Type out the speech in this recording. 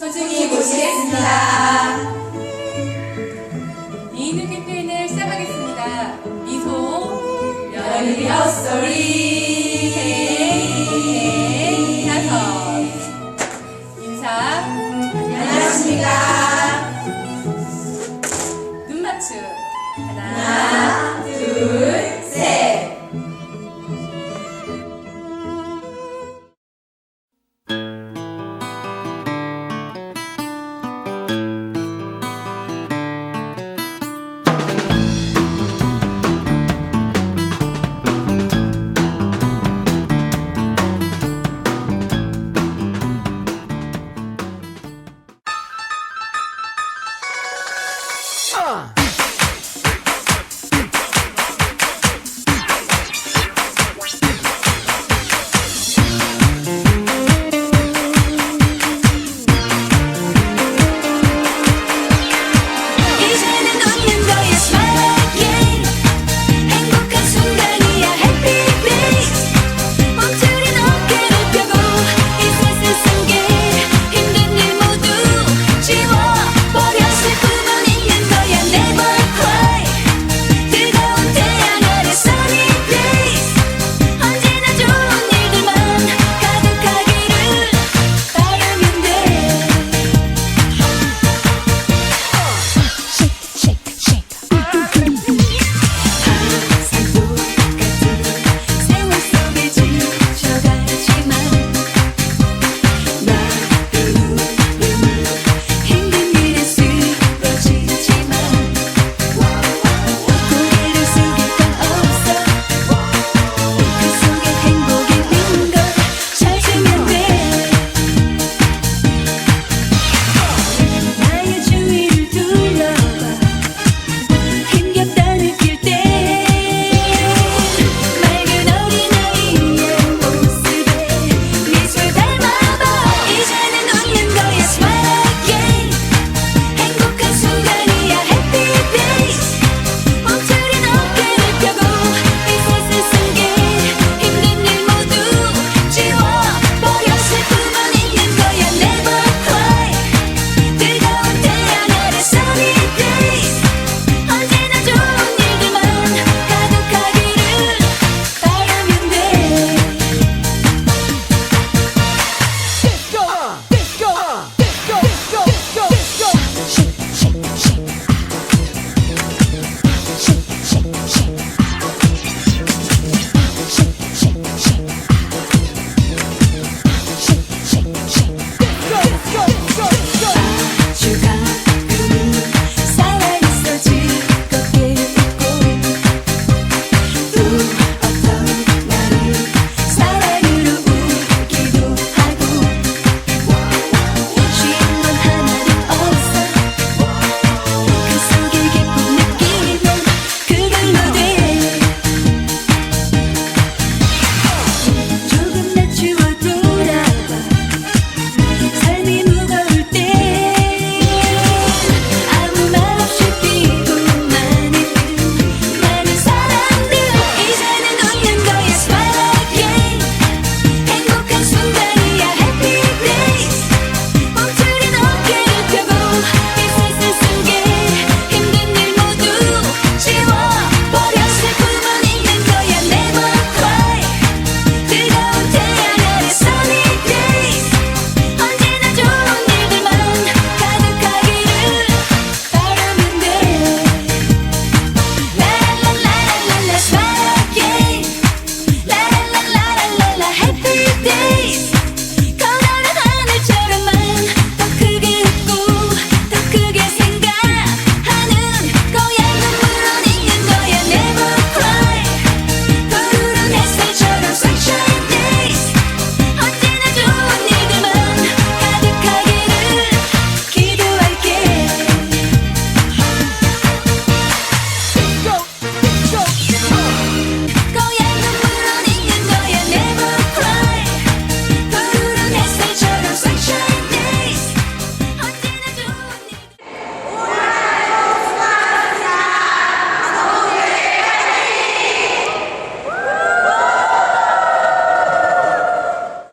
모시겠습니다. 미인의 캠페인을 시작하겠습니다. 미소, 연일이어 스토리. 다섯. 인사, 안녕하십니까. 아!